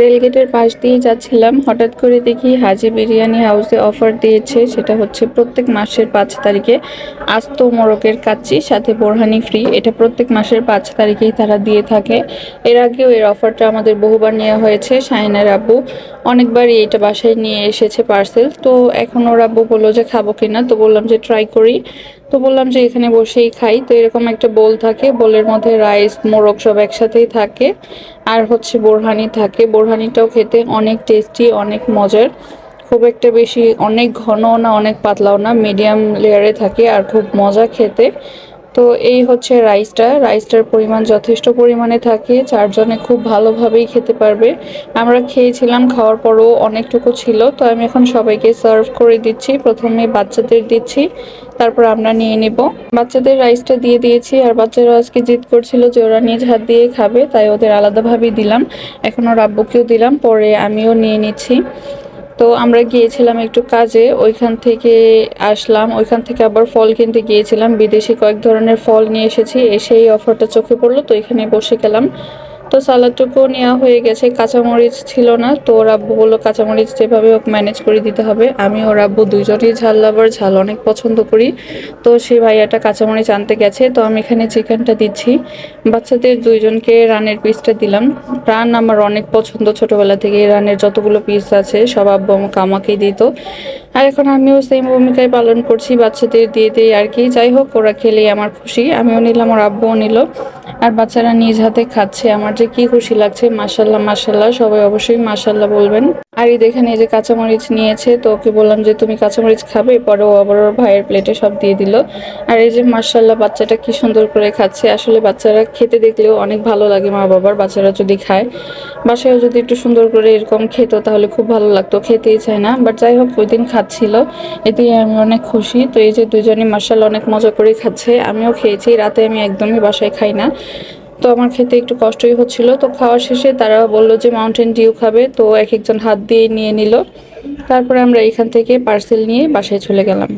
রেলগেটের পাশ দিয়ে যাচ্ছিলাম। হঠাৎ করে দেখি হাজি বিরিয়ানি হাউসে অফার দিয়েছে। সেটা হচ্ছে প্রত্যেক মাসের পাঁচ তারিখে আস্ত মোরকের কাচ্চি, সাথে বোরহানি ফ্রি এটা প্রত্যেক মাসের পাঁচ তারিখেই তারা দিয়ে থাকে। এর আগেও এর অফারটা আমাদের বহুবার নেওয়া হয়েছে, শাহিনার আব্বু। অনেকবারই এটা বাসায় নিয়ে এসেছে পার্সেল তো এখন ওর আব্বু বলল যে, খাব কিনা? তো বললাম যে ট্রাই করি। তো বললাম যে এখানে বসেই খাই। তো এরকম একটা বোল থাকে, বোলের মধ্যে রাইস, মোরগ সব একসাথেই থাকে। আর হচ্ছে বোরহানি থাকে। বোরহানিটাও খেতে অনেক টেস্টি অনেক মজার। খুব একটা বেশি, অনেক ঘন না, অনেক পাতলাও না। মিডিয়াম লেয়ারে থাকে আর খুব মজা খেতে। তো এই হচ্ছে রাইসটা। রাইসটার পরিমাণ যথেষ্ট পরিমাণে থাকে, চারজনে খুব ভালোভাবেই খেতে পারবে। আমরা খেয়েছিলাম, খাওয়ার পরও অনেকটুকু ছিল, তো আমি এখন সবাইকে সার্ভ করে দিচ্ছি। প্রথমে বাচ্চাদের দিচ্ছি, তারপর আমরা নিয়ে নেব। বাচ্চাদের রাইসটা দিয়ে দিয়েছি, আর বাচ্চারা আজকে জিদ করছিল যে ওরা নিজ হাত দিয়ে খাবে, তাই ওদের আলাদাভাবেই দিলাম। এখন ওর আব্বুকেও দিলাম, পরে আমিও নিয়ে নিচ্ছি। তো আমরা গিয়েছিলাম একটু কাজে, ওইখান থেকে আসলাম, ওইখান থেকে আবার ফল কিনতে গিয়েছিলাম, বিদেশি কয়েক ধরনের ফল নিয়ে এসেছি, এসে এই অফারটা চোখে পড়ল, তো এখানে বসে গেলাম। তো সালাদটুকু নেওয়া হয়ে গেছে। কাঁচামরিচ ছিল না, তো ওর আব্বু বলল কাঁচামরিচ যেভাবে হোক ম্যানেজ করে দিতে হবে। আমি ওর আব্বু দুজনেই ঝাল লাভার ঝাল অনেক পছন্দ করি। তো সেই ভাইয়াটা কাঁচামরিচ আনতে গেছে, তো আমি এখানে চিকেনটা দিচ্ছি। বাচ্চাদের দুইজনকে রানের পিসটা দিলাম। রান আমার অনেক পছন্দ ছোটোবেলা থেকে রানের যতগুলো পিস আছে, সব আব্বু আমাকে আমাকেই দিত। আর এখন আমিও সেম ভূমিকায় পালন করছি, বাচ্চাদের দিয়ে দিই আর কি। যাই হোক, ওরা খেলেই আমার খুশি। আমিও নিলাম, ওর আব্বুও নিল। আর বাচ্চারা নিজ হাতে খাচ্ছে। আমার যে কি খুশি লাগছে মাসাল্লাহ মাসাল্লাহ সবাই অবশ্যই মাসাল্লাহ বলবেন। আর এই দেখেন, এই যে কাঁচামরিচ নিয়েছে, তো ওকে বললাম যে, তুমি কাঁচামরিচ খাবে? পরে ও আবার ওর ভাইয়ের প্লেটে সব দিয়ে দিল। আর এই যে মাসাল্লাহ বাচ্চাটা কি সুন্দর করে খাচ্ছে। আসলে বাচ্চারা খেতে দেখলেও অনেক ভালো লাগে মা বাবার। বাচ্চারা যদি খায়, বাসায়ও যদি একটু সুন্দর করে এরকম খেত, তাহলে খুব ভালো লাগতো। খেতেই চায় না। বাট যাই হোক, ওই দিন খাচ্ছিল এতে আমি অনেক খুশি। তো এই যে দুজনই মার্শাল অনেক মজা করে খাচ্ছে। আমিও খেয়েছি। রাতে আমি একদমই বাসায় খাই না। তো আমার খেতে একটু কষ্টই হচ্ছিল। তো খাওয়া শেষে তারা বলল যে মাউন্টেন ডিউ খাবে। তো এক একজন হাত দিয়ে নিয়ে নিল। তারপরে আমরা এখান থেকে পার্সেল নিয়ে বাসায় চলে গেলাম।